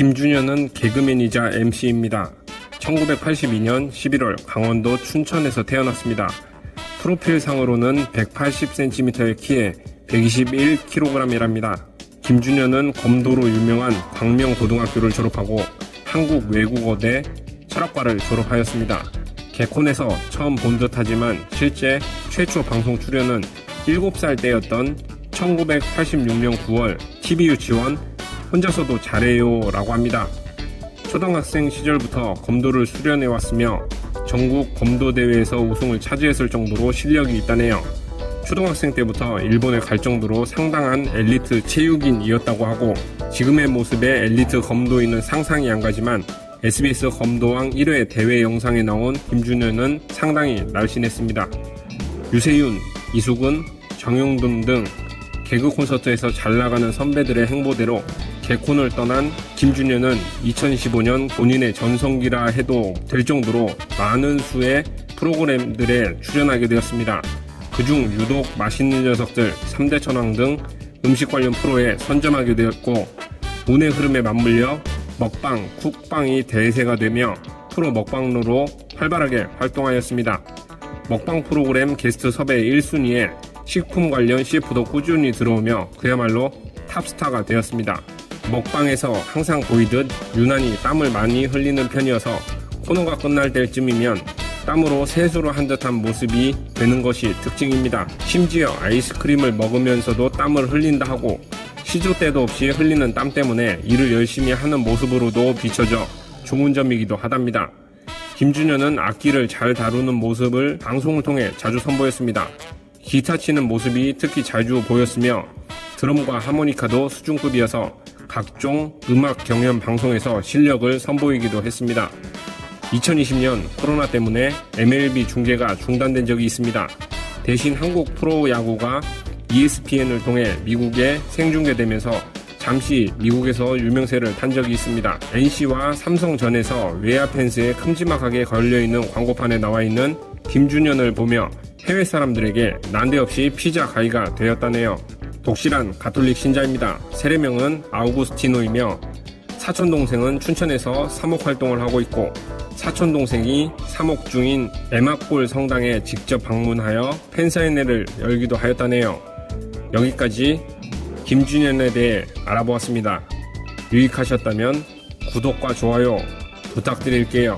김준현은 개그맨이자 MC입니다. 1982년 11월 강원도 춘천에서 태어났습니다. 프로필상으로는 180cm의 키에 121kg이랍니다. 김준현은 검도로 유명한 광명고등학교를 졸업하고 한국외국어대 철학과를 졸업하였습니다. 개콘에서 처음 본 듯하지만 실제 최초 방송 출연은 7살 때였던 1986년 9월 TV 유치원 혼자서도 잘해요 라고 합니다. 초등학생 시절부터 검도를 수련해 왔으며 전국 검도 대회에서 우승을 차지했을 정도로 실력이 있다네요. 초등학생 때부터 일본에 갈 정도로 상당한 엘리트 체육인이었다고 하고 지금의 모습에 엘리트 검도인은 상상이 안 가지만 SBS 검도왕 1회 대회 영상에 나온 김준현은 상당히 날씬했습니다. 유세윤, 이수근, 정용돈 등 개그 콘서트에서 잘 나가는 선배들의 행보대로 개콘을 떠난 김준현은 2015년 본인의 전성기라 해도 될 정도로 많은 수의 프로그램들에 출연하게 되었습니다. 그중 유독 맛있는 녀석들, 3대 천왕 등 음식 관련 프로에 선점하게 되었고 운의 흐름에 맞물려 먹방, 쿡방이 대세가 되며 프로 먹방로로 활발하게 활동하였습니다. 먹방 프로그램 게스트 섭외 1순위에 식품 관련 CF도 꾸준히 들어오며 그야말로 탑스타가 되었습니다. 먹방에서 항상 보이듯 유난히 땀을 많이 흘리는 편이어서 코너가 끝날 때쯤이면 땀으로 세수를 한 듯한 모습이 되는 것이 특징입니다. 심지어 아이스크림을 먹으면서도 땀을 흘린다 하고 시도 때도 없이 흘리는 땀 때문에 일을 열심히 하는 모습으로도 비춰져 좋은 점이기도 하답니다. 김준현은 악기를 잘 다루는 모습을 방송을 통해 자주 선보였습니다. 기타 치는 모습이 특히 자주 보였으며 드럼과 하모니카도 수준급이어서 각종 음악 경연 방송에서 실력을 선보이기도 했습니다. 2020년 코로나 때문에 MLB 중계가 중단된 적이 있습니다. 대신 한국 프로야구가 ESPN을 통해 미국에 생중계되면서 잠시 미국에서 유명세를 탄 적이 있습니다. NC와 삼성전에서 외야 펜스에 큼지막하게 걸려있는 광고판에 나와 있는 김준현을 보며 해외 사람들에게 난데없이 피자 가이가 되었다네요. 독실한 가톨릭 신자입니다. 세례명은 아우구스티노이며 사촌 동생은 춘천에서 사목 활동을 하고 있고 사촌 동생이 사목 중인 에마골 성당에 직접 방문하여 팬사인회를 열기도 하였다네요. 여기까지 김준현에 대해 알아보았습니다. 유익하셨다면 구독과 좋아요 부탁드릴게요.